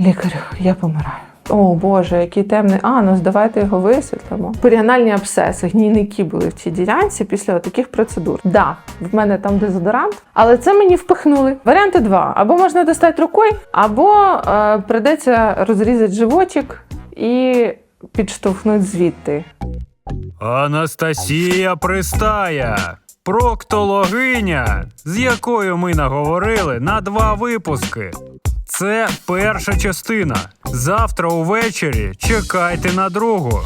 Лікарю, я помираю. О Боже, який темний анус, давайте його висвітлимо. Періанальні абсцеси, гнійники були в цій ділянці після таких процедур. Да, в мене там дезодорант, але це мені впихнули. Варіанти два: або можна достати рукою, або е, придеться розрізати животик і підштовхнути звідти. Анастасія Пристая, проктологиня, з якою ми наговорили на два випуски. Це перша частина. Завтра увечері чекайте на другу.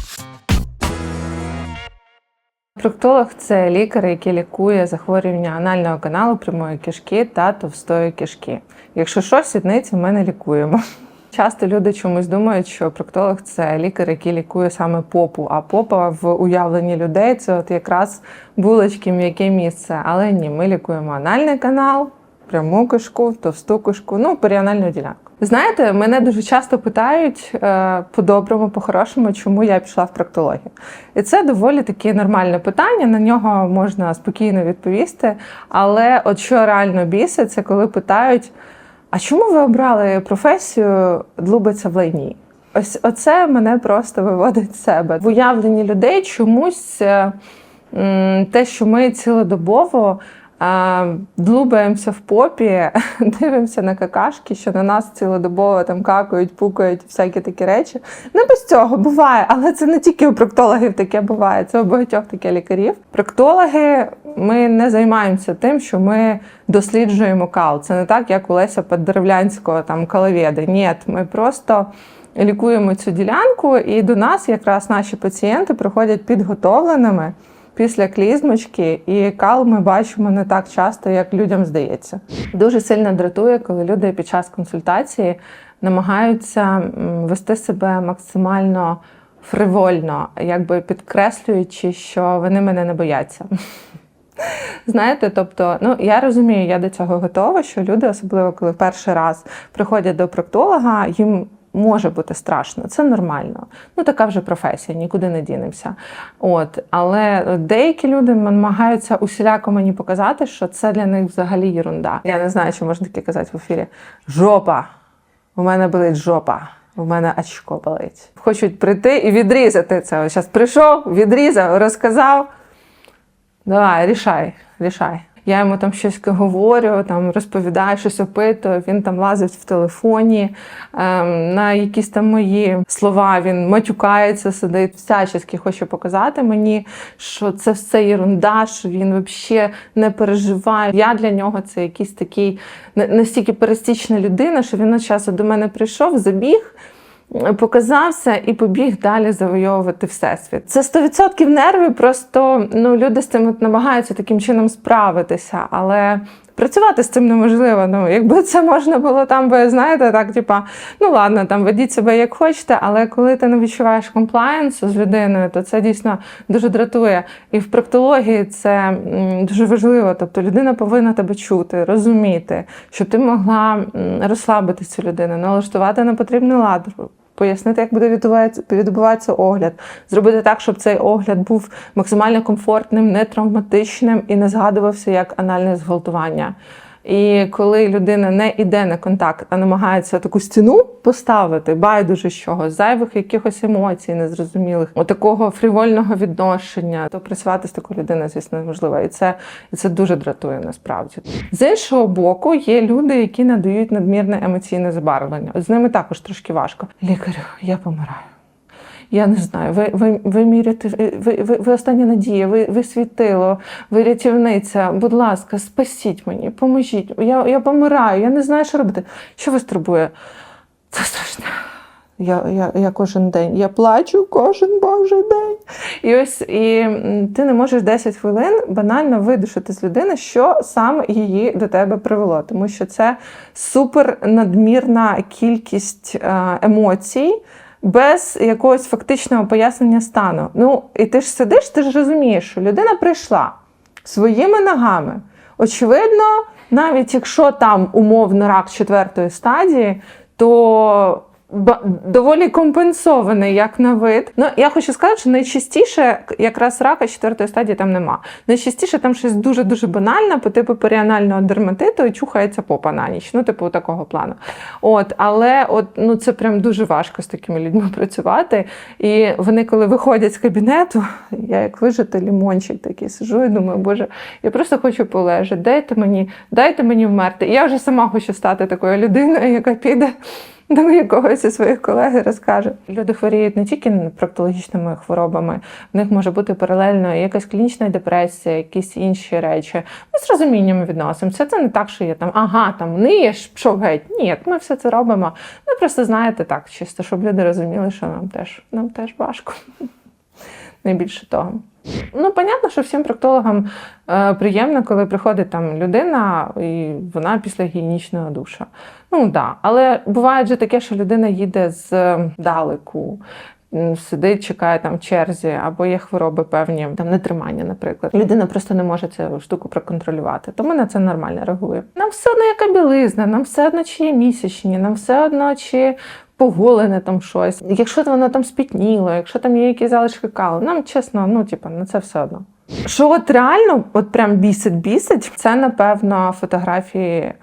Проктолог це лікар, який лікує захворювання анального каналу прямої кишки та товстої кишки. Якщо що, сідниці ми не лікуємо. Часто люди чомусь думають, що проктолог це лікар, який лікує саме попу, а попа в уявленні людей це от якраз булочки, м'яке місце. Але ні, ми лікуємо анальний канал, пряму кишку, товсту кишку, ну періанальну ділянку. Знаєте, мене дуже часто питають е, по-доброму, по-хорошому, чому я пішла в проктологію. І це доволі таке нормальне питання, на нього можна спокійно відповісти. Але от що реально бісить, це коли питають: а чому ви обрали професію длубиця в лайні? Ось оце мене просто виводить з себе. В уявленні людей чомусь е, те, що ми цілодобово длубаємося в попі, дивимося на какашки, що на нас цілодобово там какають, пукають, всякі такі речі. Не без цього буває, але це не тільки у проктологів таке буває, це у багатьох таке лікарів. Проктологи ми не займаємося тим, що ми досліджуємо кал. Це не так, як у Леся Поддеревлянського там каловєди. Ні, ми просто. Лікуємо цю ділянку, і до нас якраз наші пацієнти приходять підготовленими після клізмочки, і кал ми бачимо не так часто, як людям здається. Дуже сильно дратує, коли люди під час консультації намагаються вести себе максимально фривольно, якби підкреслюючи, що вони мене не бояться. Знаєте, тобто, ну я розумію, я до цього готова, що люди, особливо коли в перший раз приходять до проктолога, їм може бути страшно, це нормально. Ну така вже професія, нікуди не дінемося. От, але деякі люди намагаються усіляко мені показати, що це для них взагалі єрунда. Я не знаю, чи можна таке казати в ефірі. Жопа! У мене болить жопа. У мене очко болить. Хочуть прийти і відрізати це. Зараз прийшов, відрізав, розказав. Давай, рішай, рішай. Я йому там щось говорю, там розповідаю, щось опитую. Він там лазить в телефоні ем, на якісь там мої слова. Він матюкається, сидить, всячески хоче показати мені, що це все єрунда, що він взагалі не переживає. Я для нього це якийсь такий настільки перестічна людина, що він от часу до мене прийшов, забіг показався і побіг далі завойовувати всесвіт. Це 100% нерви, просто ну, люди з цим намагаються таким чином справитися, але працювати з цим неможливо. Ну, якби це можна було там, би, знаєте, так, типа, ну ладно, там ведіть себе як хочете, але коли ти не відчуваєш комплаєнсу з людиною, то це дійсно дуже дратує. І в проктології це дуже важливо. Тобто людина повинна тебе чути, розуміти, щоб ти могла розслабити цю людину, налаштувати на потрібний лад. Пояснити, як буде відбуватися, огляд, зробити так, щоб цей огляд був максимально комфортним, не травматичним і не згадувався як анальне зґвалтування. І коли людина не йде на контакт, а намагається таку стіну поставити, байдуже з чого, зайвих якихось емоцій, незрозумілих, отакого фрівольного відношення, то працювати з такою людиною, звісно, неможливо. І це, і це дуже дратує насправді. З іншого боку, є люди, які надають надмірне емоційне забарвлення. З ними також трошки важко. Лікарю, я помираю. Я не знаю, ви, ви, ви міряєте, ви, ви, ви остання надія, ви, ви світило, ви рятівниця. Будь ласка, спасіть мені, поможіть. Я, я помираю, я не знаю, що робити. Що вас турбує? Це страшно. Я, я, я кожен день, я плачу кожен божий день. І ось і ти не можеш 10 хвилин банально видушити з людини, що саме її до тебе привело, тому що це супер надмірна кількість е, емоцій. Без якогось фактичного пояснення стану. Ну, і ти ж сидиш, ти ж розумієш, що людина прийшла своїми ногами. Очевидно, навіть якщо там умовно рак четвертої стадії, то доволі компенсований, як на вид. Ну, я хочу сказати, що найчастіше якраз рака четвертої стадії там нема. Найчастіше там щось дуже-дуже банальне, по типу періанального дерматиту і чухається попа на ніч. Ну, типу, такого плану. От, але от, ну, це прям дуже важко з такими людьми працювати. І вони, коли виходять з кабінету, я як вижити лімончик такий сижу і думаю, боже, я просто хочу полежати. Дайте мені, дайте мені вмерти. Я вже сама хочу стати такою людиною, яка піде до якогось із своїх колег і розкаже. Люди хворіють не тільки проктологічними хворобами, в них може бути паралельно якась клінічна депресія, якісь інші речі. Ми з розумінням відносимося. Це не так, що є там, ага, там ниєш, пішов геть. Ні, ми все це робимо. Ну просто знаєте так, чисто, щоб люди розуміли, що нам теж нам теж важко. Не більше того. Ну, понятно, що всім проктологам е, приємно, коли приходить там людина, і вона після гігієнічного душа. Ну да. але буває же таке, що людина їде з далеку. Сидить, чекає там в черзі, або є хвороби певні, там нетримання, наприклад. Людина просто не може цю штуку проконтролювати. Тому на це нормально реагує. Нам все одно яка білизна, нам все одно чи є місячні, нам все одно чи поголене там щось. Якщо воно там спітніло, якщо там є якісь залишки калу, нам чесно, ну типа на це все одно. Що от реально, от прям бісить бісить, це напевно фотографії е,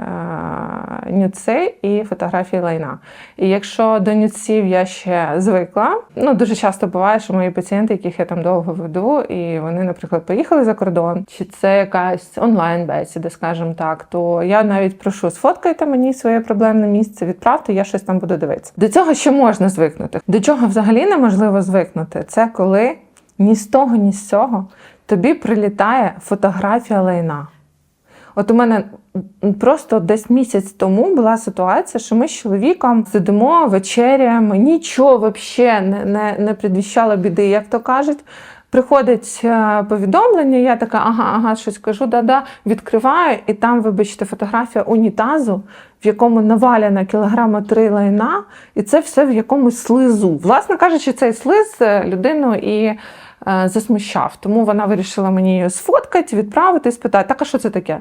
нюци і фотографії лайна. І якщо до нюців я ще звикла, ну дуже часто буває, що мої пацієнти, яких я там довго веду, і вони, наприклад, поїхали за кордон, чи це якась онлайн-бесіда, скажімо так, то я навіть прошу, сфоткайте мені своє проблемне місце, відправте, я щось там буду дивитися. До цього ще можна звикнути. До чого взагалі неможливо звикнути, це коли ні з того, ні з цього тобі прилітає фотографія лайна. От у мене просто десь місяць тому була ситуація, що ми з чоловіком сидимо, вечеряємо, нічого взагалі не, не, не предвіщало біди, як то кажуть. Приходить е, повідомлення, я така, ага, ага, щось кажу, да-да, відкриваю, і там, вибачте, фотографія унітазу, в якому наваляна кілограма три лайна, і це все в якомусь слизу. Власне кажучи, цей слиз е, людину і засмущав. Тому вона вирішила мені сфоткати, відправити спитати, так, а що це таке?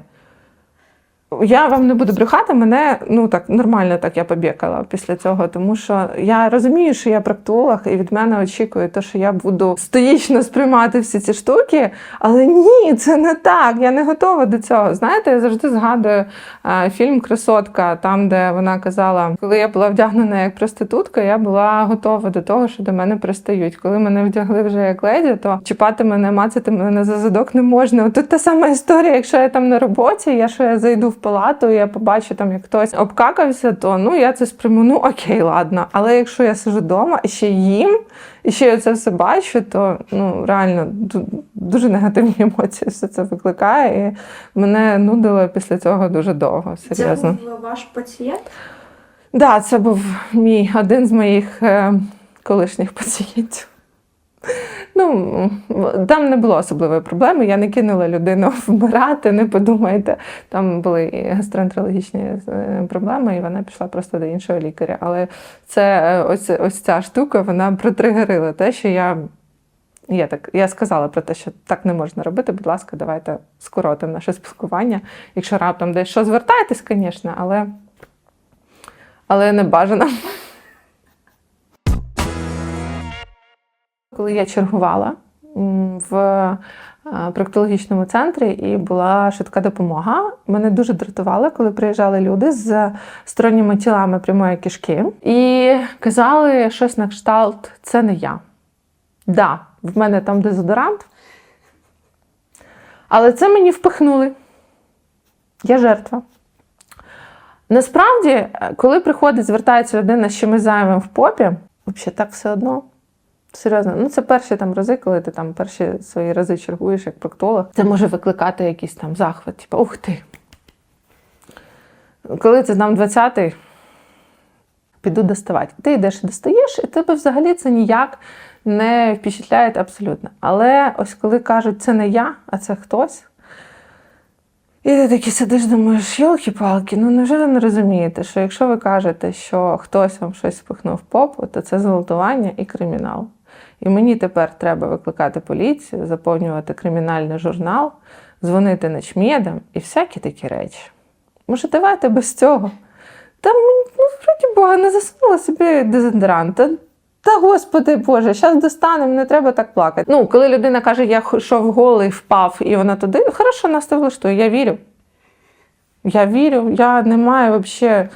Я вам не буду брехати, мене ну так нормально так я побікала після цього, тому що я розумію, що я проктолог, і від мене очікує те, що я буду стоїчно сприймати всі ці штуки. Але ні, це не так. Я не готова до цього. Знаєте, я завжди згадую е, фільм Красотка, там, де вона казала, коли я була вдягнена як проститутка, я була готова до того, що до мене пристають. Коли мене вдягли вже як леді, то чіпати мене, мацати мене за задок не можна. Тут та сама історія, якщо я там на роботі, я що я зайду в палату, я побачу там, як хтось обкакався, то ну я це сприйму, ну окей, ладно. Але якщо я сижу вдома і ще їм, і ще я це все бачу, то ну реально дуже негативні емоції все це викликає. І мене нудило після цього дуже довго. Серйозно. Це був ваш пацієнт? Да, це був мій один з моїх е, колишніх пацієнтів. Ну, там не було особливої проблеми. Я не кинула людину вмирати, не подумайте. Там були і гастроентерологічні е, проблеми, і вона пішла просто до іншого лікаря. Але це е, ось, ось ця штука, вона протригерила те, що я. Я так я сказала про те, що так не можна робити. Будь ласка, давайте скоротимо наше спілкування. Якщо раптом десь що звертайтесь, звісно, але, але не бажано. Коли я чергувала в е, проктологічному центрі і була швидка допомога, мене дуже дратувало, коли приїжджали люди з сторонніми тілами прямої кишки і казали щось на кшталт: це не я. Да, в мене там дезодорант. Але це мені впихнули. Я жертва. Насправді, е, коли приходить, звертається людина з чимось зайвим в попі, взагалі так все одно. Серйозно, ну це перші там рази, коли ти там перші свої рази чергуєш як проктолог. Це може викликати якийсь там захват, типу, ух ти. Коли це нам 20-й, піду доставати. Ти йдеш і достаєш, і тебе взагалі це ніяк не впечатляє абсолютно. Але ось коли кажуть, це не я, а це хтось. І ти такий сидиш, думаєш, йолки-палки, ну невже ви не розумієте, що якщо ви кажете, що хтось вам щось впихнув в попу, то це зґвалтування і кримінал. І мені тепер треба викликати поліцію, заповнювати кримінальний журнал, дзвонити начмедам і всякі такі речі. Може, давайте без цього. Та ну, раді Бога, не засунула собі дезодорант. Та, та господи Боже, зараз достанемо, не треба так плакати. Ну, коли людина каже, я йшов голий, впав, і вона туди, хорошо, нас це влаштує, я вірю. Я вірю, я не маю взагалі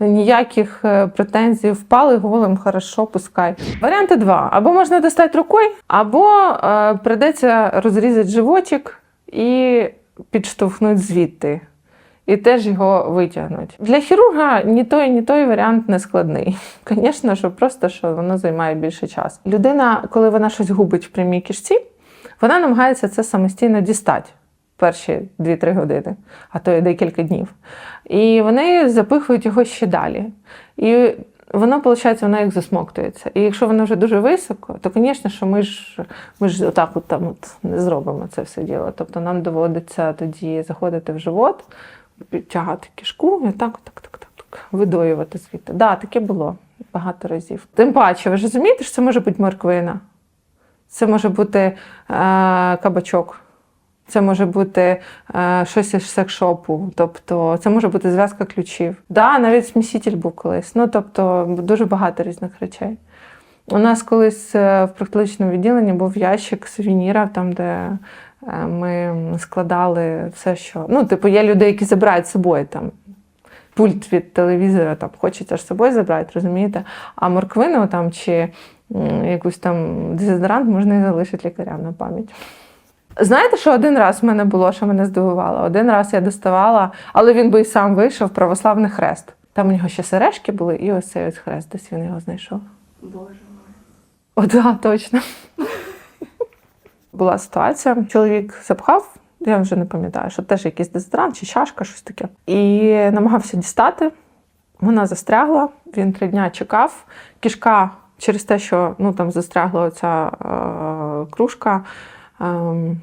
ніяких е, претензій. Впали голим, хорошо, пускай. Варіанти два: або можна достати рукою, або е, прийдеться розрізати животик і підштовхнути звідти. І теж його витягнуть. Для хірурга ні той, ні той варіант не складний. Звісно, що просто що воно займає більше часу. Людина, коли вона щось губить в прямій кишці, вона намагається це самостійно дістати перші 2-3 години, а то й декілька днів. І вони запихують його ще далі. І воно, виходить, воно як засмоктується. І якщо воно вже дуже високо, то, звісно, що ми ж, ми ж отак от там от не зробимо це все діло. Тобто нам доводиться тоді заходити в живот, підтягати кишку і так, так, так, так, так видоювати звідти. Так, да, таке було багато разів. Тим паче, ви ж розумієте, що це може бути морквина, це може бути е, кабачок. Це може бути е, щось із секшопу, тобто це може бути зв'язка ключів. Да, навіть сміситель був колись. Ну тобто дуже багато різних речей. У нас колись е, в проктологічному відділенні був ящик сувенірів, там, де е, ми складали все, що. Ну, типу, є люди, які забирають з собою там. Пульт від телевізора там хочеться ж з собою забрати, розумієте? А морквину там чи якусь там дезодорант можна і залишити лікарям на пам'ять. Знаєте, що один раз в мене було, що мене здивувало? Один раз я доставала, але він би і сам вийшов православний хрест. Там у нього ще сережки були, і ось цей ось хрест, десь він його знайшов. Боже мой. О, да, точно. Була ситуація, чоловік запхав, я вже не пам'ятаю, що теж якийсь дезодорант чи чашка, щось таке. І намагався дістати. Вона застрягла, він три дня чекав. Кішка через те, що ну, там застрягла оця е, кружка,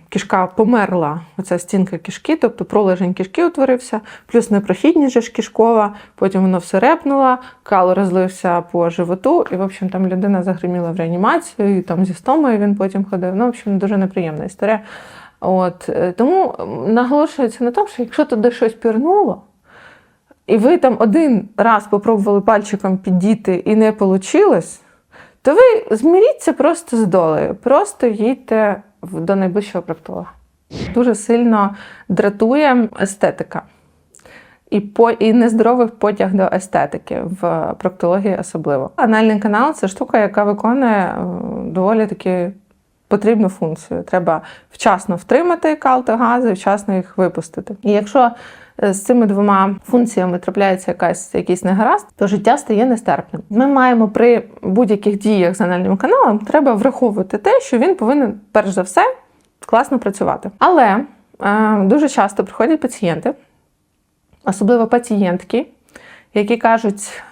кішка померла, оця стінка кішки, тобто пролежень кішки утворився, плюс непрохідність ж кішкова, потім воно все репнуло, кал розлився по животу, і, в общем, там людина загриміла в реанімацію, і там зі стомою він потім ходив. Ну, в общем, дуже неприємна історія. От, е, тому наголошується на тому, що якщо туди щось пірнуло, і ви там один раз попробували пальчиком піддіти і не вийшло, то ви зміріться просто з долею, просто їдьте до найближчого проктолога. Дуже сильно дратує естетика. І, по, і нездоровий потяг до естетики в проктології особливо. Анальний канал це штука, яка виконує е, доволі таки потрібну функцію. Треба вчасно втримати калти гази, вчасно їх випустити. І якщо з цими двома функціями трапляється якась, якийсь негаразд, то життя стає нестерпним. Ми маємо при будь-яких діях з анальним каналом треба враховувати те, що він повинен, перш за все, класно працювати. Але е, дуже часто приходять пацієнти, особливо пацієнтки, які кажуть: «А,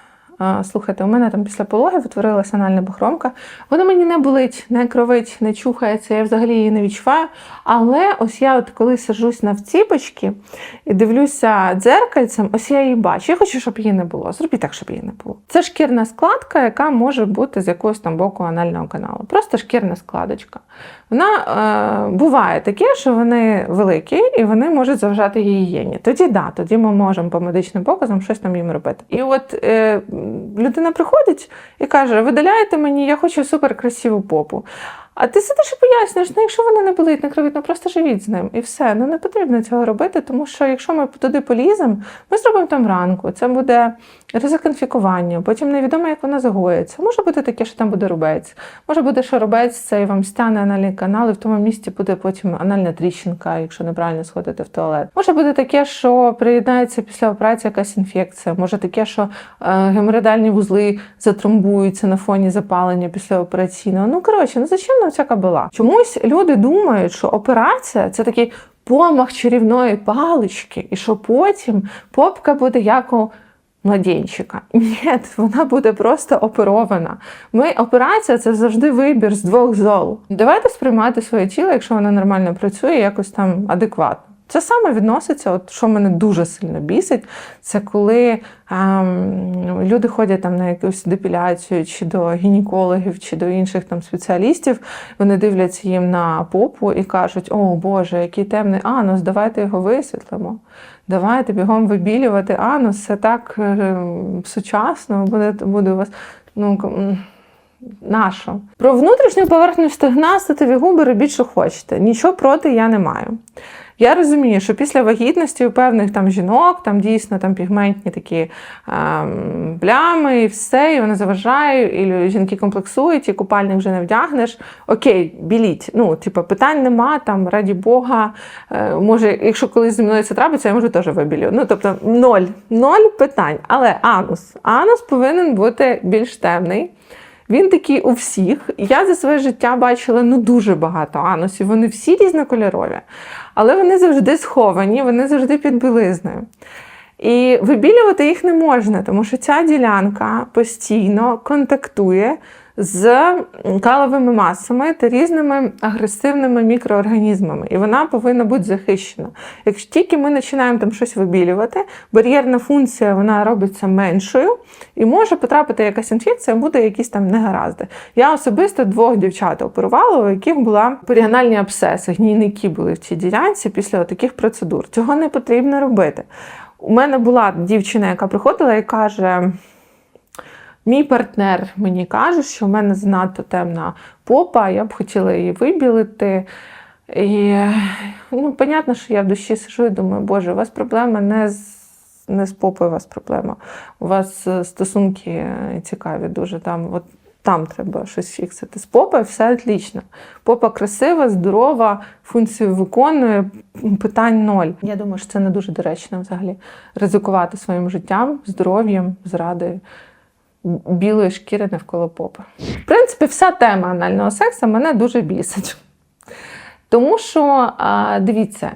слухайте, у мене там після пологів утворилася анальна бахромка. Вона мені не болить, не кровить, не чухається, я взагалі її не відчуваю. Але ось я от коли сажусь на вціпочки і дивлюся дзеркальцем, ось я її бачу. Я хочу, щоб її не було. Зробіть так, щоб її не було. Це шкірна складка, яка може бути з якогось там боку анального каналу. Просто шкірна складочка. Вона е, буває таке, що вони великі і вони можуть заважати гігієні. Тоді да, тоді ми можемо по медичним показам щось там їм робити. І от е, людина приходить і каже: видаляєте мені, я хочу суперкрасиву попу. А ти сидиш і пояснюєш, ну якщо вона не болить, не кровить, ну просто живіть з ним і все. Ну не потрібно цього робити, тому що якщо ми туди поліземо, ми зробимо там ранку. Це буде ризик інфікування, потім невідомо, як вона загоїться. Може бути таке, що там буде рубець. Може бути, що рубець це і вам стягне анальний канал, і в тому місці буде потім анальна тріщинка, якщо неправильно сходити в туалет. Може бути таке, що приєднається після операції якась інфекція. Може таке, що е, геморроїдальні вузли затромбуються на фоні запалення після операційного. Ну коротше, ну зачем нам ця кабела? Чомусь люди думають, що операція це такий помах чарівної палички, і що потім попка буде як у младенчика. Ні, вона буде просто оперована. Ми операція це завжди вибір з двох зол. Давайте сприймати своє тіло, якщо воно нормально працює, якось там адекватно. Це саме відноситься, от що мене дуже сильно бісить, це коли ем, люди ходять там на якусь депіляцію, чи до гінекологів, чи до інших там спеціалістів. Вони дивляться їм на попу і кажуть: О Боже, який темний анус, давайте його висвітлимо. Давайте бігом вибілювати анус, це так е, сучасно, буде, буде у вас. Ну, Нащо? Про внутрішню поверхню стегна, статеві губи робіть, що хочете. Нічого проти я не маю. Я розумію, що після вагітності у певних там жінок там дійсно там пігментні такі ем, плями і все, і вони заважають, і жінки комплексують, і купальник вже не вдягнеш. Окей, біліть. Ну, типу, питань нема, там, раді Бога. Е, може, якщо колись зі мною це трапиться, я можу теж вибілю. Ну, тобто, ноль, ноль питань. Але анус. Анус повинен бути більш темний. Він такий у всіх. Я за своє життя бачила ну дуже багато анусів. Вони всі різнокольорові, але вони завжди сховані, вони завжди під білизною. І вибілювати їх не можна, тому що ця ділянка постійно контактує з каловими масами та різними агресивними мікроорганізмами, і вона повинна бути захищена. Якщо тільки ми починаємо там щось вибілювати, бар'єрна функція вона робиться меншою, і може потрапити якась інфекція, буде якісь там негаразди. Я особисто двох дівчат оперувала, у яких була періональні абсцеси, гнійники були в цій ділянці після таких процедур. Цього не потрібно робити. У мене була дівчина, яка приходила і каже: мій партнер мені каже, що в мене занадто темна попа, я б хотіла її вибілити. І ну, понятно, що я в душі сижу і думаю, Боже, у вас проблема не з, не з попою, у вас проблема. У вас е, стосунки цікаві дуже там. От там треба щось фіксити. З попою все отлично. Попа красива, здорова, функцію виконує, питань ноль. Я думаю, що це не дуже доречно взагалі ризикувати своїм життям, здоров'ям заради білої шкіри навколо попи. В принципі, вся тема анального сексу мене дуже бісить. Тому що, дивіться,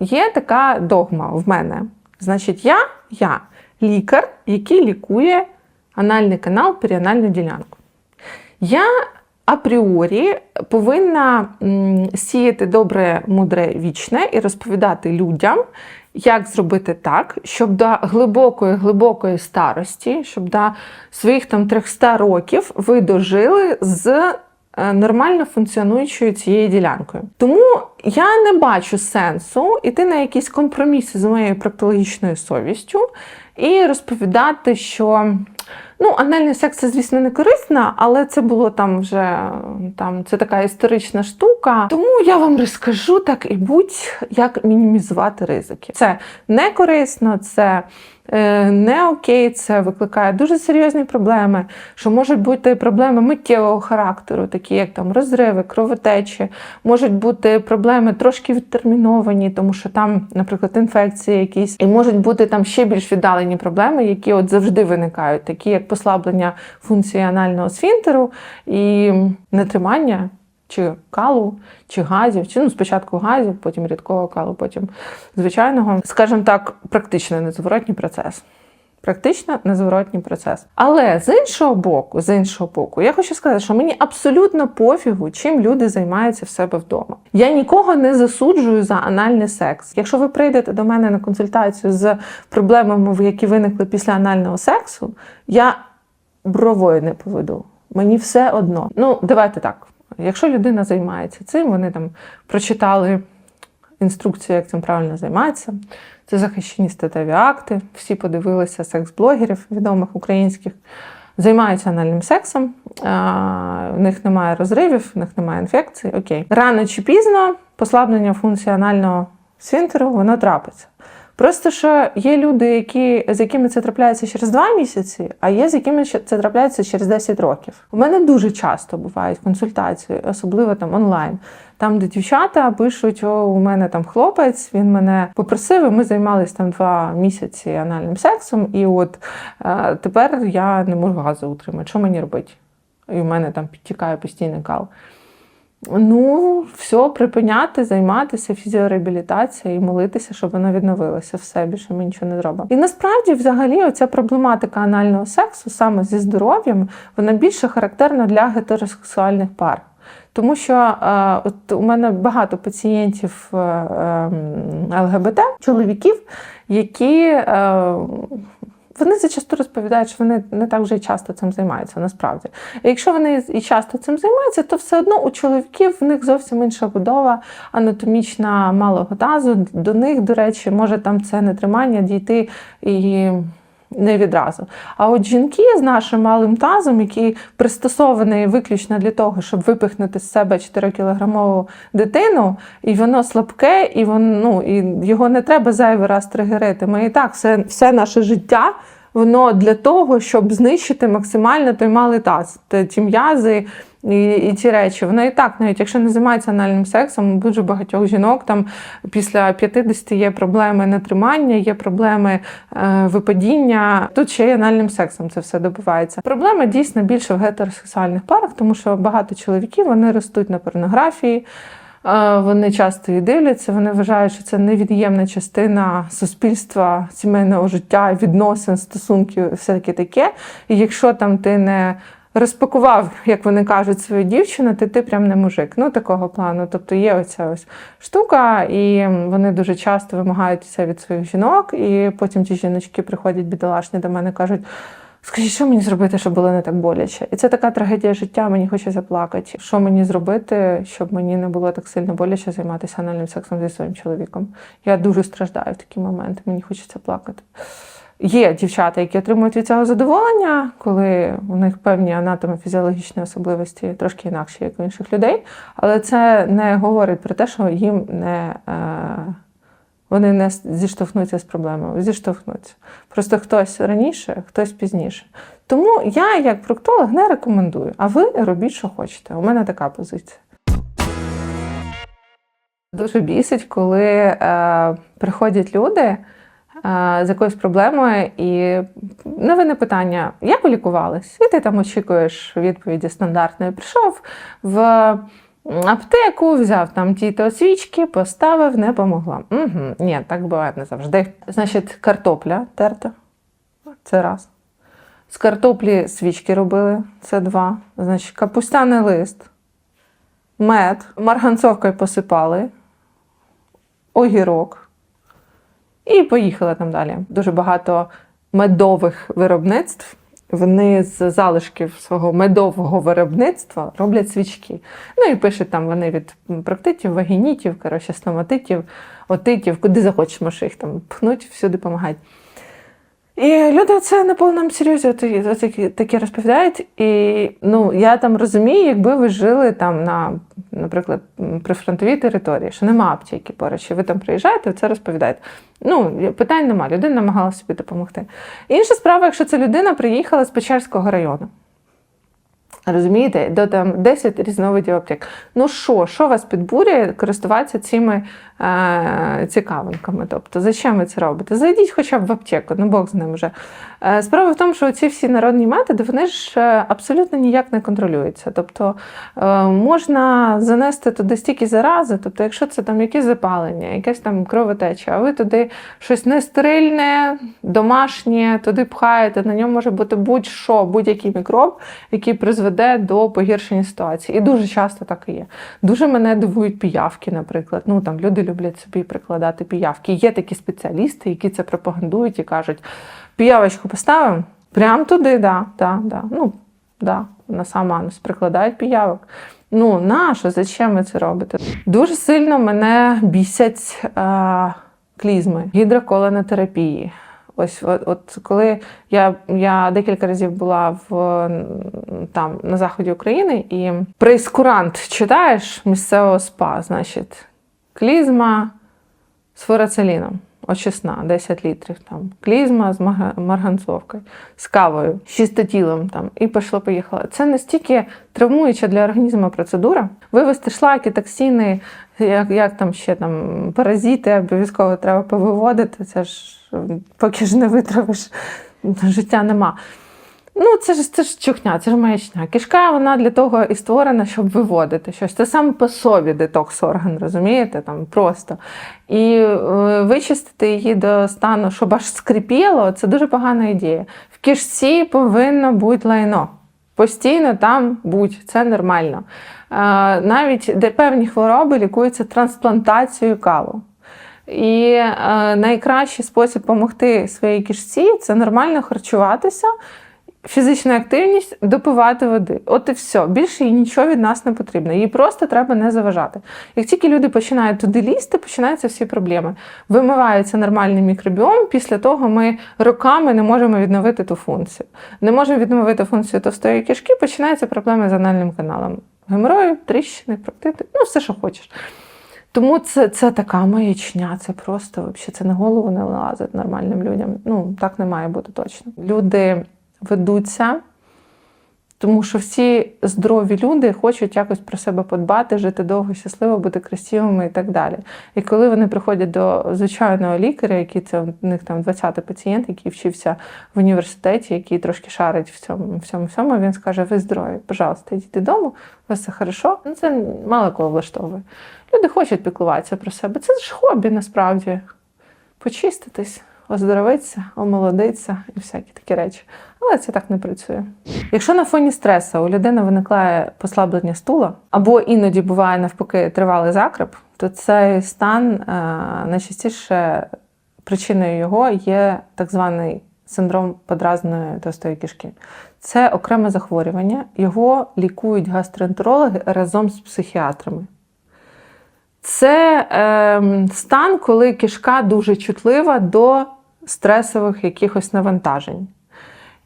є така догма в мене. Значить, я, я лікар, який лікує анальний канал, періанальну ділянку. Я апріорі повинна сіяти добре, мудре, вічне і розповідати людям, як зробити так, щоб до глибокої, глибокої старості, щоб до своїх там 300 років ви дожили з е, нормально функціонуючою цією ділянкою. Тому я не бачу сенсу іти на якісь компроміси з моєю проктологічною совістю і розповідати, що ну, анальний секс це, звісно, не корисно, але це було там вже там, це така історична штука. Тому я вам розкажу так і будь, як мінімізувати ризики. Це не корисно, це не окей, це викликає дуже серйозні проблеми, що можуть бути проблеми миттєвого характеру, такі як там розриви, кровотечі, можуть бути проблеми трошки відтерміновані, тому що там, наприклад, інфекції якісь, і можуть бути там ще більш віддалені проблеми, які от завжди виникають, такі як послаблення функції анального сфінктеру і нетримання. Чи калу, чи газів, чи ну спочатку газів, потім рідкого калу, потім звичайного, скажімо так, практично незворотній процес. Практично незворотній процес. Але з іншого боку, з іншого боку, я хочу сказати, що мені абсолютно пофігу, чим люди займаються в себе вдома. Я нікого не засуджую за анальний секс. Якщо ви прийдете до мене на консультацію з проблемами, які виникли після анального сексу, я бровою не поведу. Мені все одно. Ну, давайте так. Якщо людина займається цим, вони там прочитали інструкцію, як цим правильно займатися. Це захищені статеві акти. Всі подивилися секс-блогерів відомих українських, займаються анальним сексом. В них немає розривів, в них немає інфекцій. Окей. Рано чи пізно послаблення функції анального сфінктеру, воно трапиться. Просто що є люди, які, з якими це трапляється через два місяці, а є з якими це трапляється через 10 років. У мене дуже часто бувають консультації, особливо там онлайн. Там, де дівчата пишуть, о, у мене там хлопець, він мене попросив, і ми займалися там два місяці анальним сексом, і от е, тепер я не можу газу утримати. Що мені робити? І в мене там підтікає постійний кал. Ну, все, припиняти, займатися фізіореабілітацією і молитися, щоб вона відновилася. Все більше ми нічого не зробимо. І насправді, взагалі, оця проблематика анального сексу саме зі здоров'ям, вона більше характерна для гетеросексуальних пар. Тому що е, от у мене багато пацієнтів е, е, ЛГБТ, чоловіків, які е, вони зачасту розповідають, що вони не так вже часто цим займаються насправді. І якщо вони і часто цим займаються, то все одно у чоловіків в них зовсім інша будова анатомічна малого тазу. До них, до речі, може там це нетримання дійти і. Не відразу. А от жінки з нашим малим тазом, які пристосовані виключно для того, щоб випихнути з себе 4-кілограмову дитину, і воно слабке, і воно, ну, і його не треба зайвий раз тригерити. Ми і так все, все наше життя воно для того, щоб знищити максимально той малий таз, ті м'язи і, і ті речі. Воно і так, навіть якщо не займається анальним сексом, дуже багатьох жінок там після 50 є проблеми нетримання, є проблеми е, випадіння. Тут ще й анальним сексом це все добувається. Проблема дійсно більше в гетеросексуальних парах, тому що багато чоловіків вони ростуть на порнографії. Е, Вони часто її дивляться, вони вважають, що це невід'ємна частина суспільства, сімейного життя, відносин, стосунків, все таке таке. І якщо там ти не розпакував, як вони кажуть, свою дівчину, то ти прям не мужик. Ну, такого плану. Тобто є оця ось штука, і вони дуже часто вимагають це від своїх жінок, і потім ті жіночки приходять бідолашні до мене кажуть. Скажіть, що мені зробити, щоб було не так боляче? І це така трагедія життя, мені хочеться заплакати. Що мені зробити, щоб мені не було так сильно боляче займатися анальним сексом зі своїм чоловіком? Я дуже страждаю в такі моменти, мені хочеться плакати. Є дівчата, які отримують від цього задоволення, коли у них певні анатомофізіологічні особливості трошки інакші, як у інших людей, але це не говорить про те, що їм не. Е- вони не зіштовхнуться з проблемою, зіштовхнуться. Просто хтось раніше, хтось пізніше. Тому я, як проктолог, не рекомендую. А ви робіть, що хочете. У мене така позиція. Дуже бісить, коли е, приходять люди з якоюсь проблемою, і новине питання: як ви лікувались? І ти там очікуєш відповіді стандартної. Прийшов в аптеку, взяв там ті-то свічки, поставив, не помогла. Угу. Ні, так буває не завжди. Значить, картопля терта. Це раз. З картоплі свічки робили, це два. Значить, капустяний лист, мед, марганцовкою посипали, огірок. І поїхали там далі. Дуже багато медових виробництв. Вони з залишків свого медового виробництва роблять свічки. Ну і пишуть там вони від проктитів, вагінітів, коротше, стоматитів, отитів, куди захочеш, можеш їх там пхнуть, всюди допомагають. І люди це на повному серйозі такі- розповідають. І ну, я там розумію, якби ви жили там на, наприклад, прифронтовій території, що нема аптеки поруч, і ви там приїжджаєте, це розповідаєте. Ну, питань нема, людина намагалася собі допомогти. Інша справа, якщо ця людина приїхала з Печерського району. Розумієте, до там 10 різновидів аптек. Ну що, що вас підбурює користуватися цими е, цікавинками? Тобто, зачем ви це робите? Зайдіть хоча б в аптеку, ну Бог з ним вже. Е, справа в тому, що ці всі народні методи вони ж е, абсолютно ніяк не контролюються. Тобто е, можна занести туди стільки зарази, тобто, якщо це там якесь запалення, якесь там кровотеча, а ви туди щось нестерильне, домашнє, туди пхаєте, на ньому може бути будь-що, будь-який мікроб, який призведе до погіршення ситуації. І дуже часто так і є. Дуже мене дивують піявки, наприклад. Ну там люди люблять собі прикладати піявки. Є такі спеціалісти, які це пропагандують і кажуть: піявочку поставимо, прямо туди, да, да, да. Ну, да, на сам анус прикладають піявок. Ну, нащо? Зачем ви це робите? Дуже сильно мене бісять е, клізми, гідроколонотерапії. Ось от, от коли я, я декілька разів була в там на заході України і прейскурант читаєш місцевого спа, значить, клізма з фурацеліном. Очисна, 10 літрів там, клізма з марганцовкою, з кавою, з чистотілом там, і пішло-поїхало. Це настільки травмуюча для організму процедура. Вивести шлаки, токсини, як, як там ще там паразити, обов'язково треба повиводити. Це ж поки ж не витравиш, життя нема. Ну, це ж це ж чухня, це ж маячня. Кишка вона для того і створена, щоб виводити щось. Це сам по собі детокс орган, розумієте? Там просто. І е, вичистити її до стану, щоб аж скрипіло, це дуже погана ідея. В кишці повинно бути лайно. Постійно там будь, це нормально. Е, Навіть де певні хвороби лікуються трансплантацією калу. І е, найкращий спосіб допомогти своїй кишці це нормально харчуватися, фізична активність, допивати води. От і все. Більше їй нічого від нас не потрібно. Їй просто треба не заважати. Як тільки люди починають туди лізти, починаються всі проблеми. Вимивається нормальний мікробіом. Після того ми роками не можемо відновити ту функцію. Не можемо відновити функцію товстої кишки, починаються проблеми з анальним каналом. Геморою, тріщини, проктити, ну все, що хочеш. Тому це, це така маячня, це просто взагалі, це на голову не лазить нормальним людям. Ну, так не має бути точно. Люди ведуться, тому що всі здорові люди хочуть якось про себе подбати, жити довго, щасливо, бути красивими і так далі. І коли вони приходять до звичайного лікаря, який це у них там 20-й пацієнт, який вчився в університеті, який трошки шарить в цьому всьому, всьому, він скаже: ви здорові, пожалуйста, йдіть додому, у вас все хорошо. Ну, це мало кого влаштовує. Люди хочуть піклуватися про себе. Це ж хобі насправді. Почиститись, оздоровитися, омолодитися і всякі такі речі. Але це так не працює. Якщо на фоні стресу у людини виникає послаблення стула, або іноді буває навпаки тривалий закреп, то цей стан е, найчастіше причиною його є так званий синдром подразної товстої кишки. Це окреме захворювання. Його лікують гастроентерологи разом з психіатрами. Це е, стан, коли кишка дуже чутлива до стресових якихось навантажень.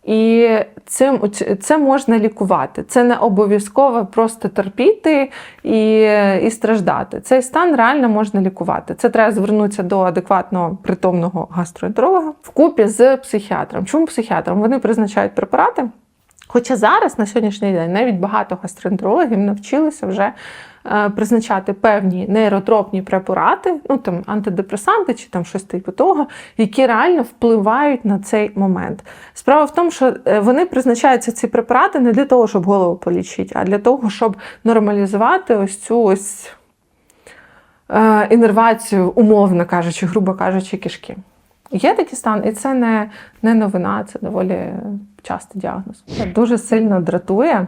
І цим, це можна лікувати. Це не обов'язково просто терпіти і, і страждати. Цей стан реально можна лікувати. Це треба звернутися до адекватного притомного гастроентеролога вкупі з психіатром. Чому психіатром? Вони призначають препарати. Хоча зараз, на сьогоднішній день, навіть багато гастроентерологів навчилися вже призначати певні нейротропні препарати, ну там антидепресанти чи там щось типу того, які реально впливають на цей момент. Справа в тому, що е, вони призначаються ці препарати не для того, щоб голову полічити, а для того, щоб нормалізувати ось цю ось е, інервацію, умовно кажучи, грубо кажучи, кишки. Є такий стан, і це не, не новина, це доволі частий діагноз. Дуже сильно дратує,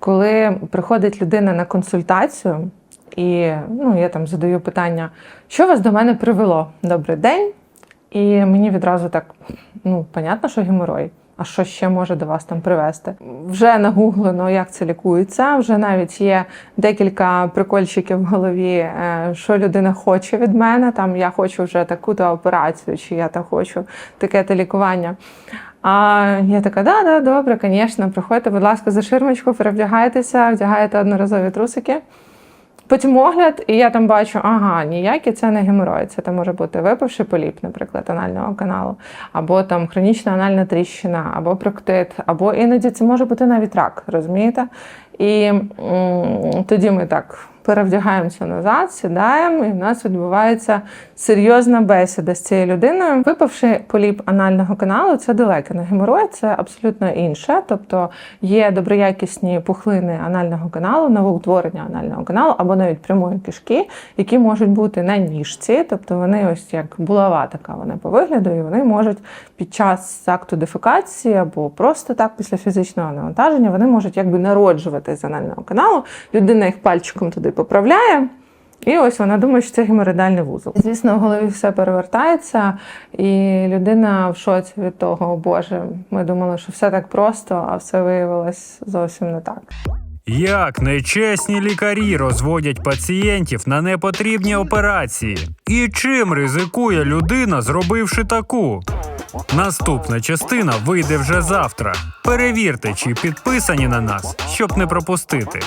коли приходить людина на консультацію, і ну, я там задаю питання, що вас до мене привело? Добрий день. І мені відразу так, ну, понятно, що геморой. А що ще може до вас там привести? Вже нагуглено, як це лікується. Вже навіть є декілька прикольчиків в голові, е, що людина хоче від мене. Там я хочу вже таку-то операцію, чи я там хочу таке-то лікування. А я така, да, да, добре, звісно, приходьте, будь ласка, за ширмочку, перевдягайтеся, вдягаєте одноразові трусики. Потім огляд, і я там бачу, ага, ніякі це не геморой. Це там може бути випавши поліп, наприклад, анального каналу, або там хронічна анальна тріщина, або проктит, або іноді це може бути навіть рак, розумієте? І м, тоді ми так перевдягаємося назад, сідаємо, і в нас відбувається серйозна бесіда з цією людиною. Випавши поліп анального каналу, це далеке не геморой, це абсолютно інше. Тобто є доброякісні пухлини анального каналу, новоутворення анального каналу або навіть прямої кишки, які можуть бути на ніжці, тобто вони ось як булава така вони по вигляду, і вони можуть під час акту дефекації або просто так після фізичного навантаження вони можуть якби народжувати з анального каналу. Людина їх пальчиком туди поправляє. І ось вона думає, що це геморроїдальний вузол. Звісно, в голові все перевертається, і людина в шоці від того, о Боже, ми думали, що все так просто, а все виявилось зовсім не так. Як нечесні лікарі розводять пацієнтів на непотрібні операції? І чим ризикує людина, зробивши таку? Наступна частина вийде вже завтра. Перевірте, чи підписані на нас, щоб не пропустити.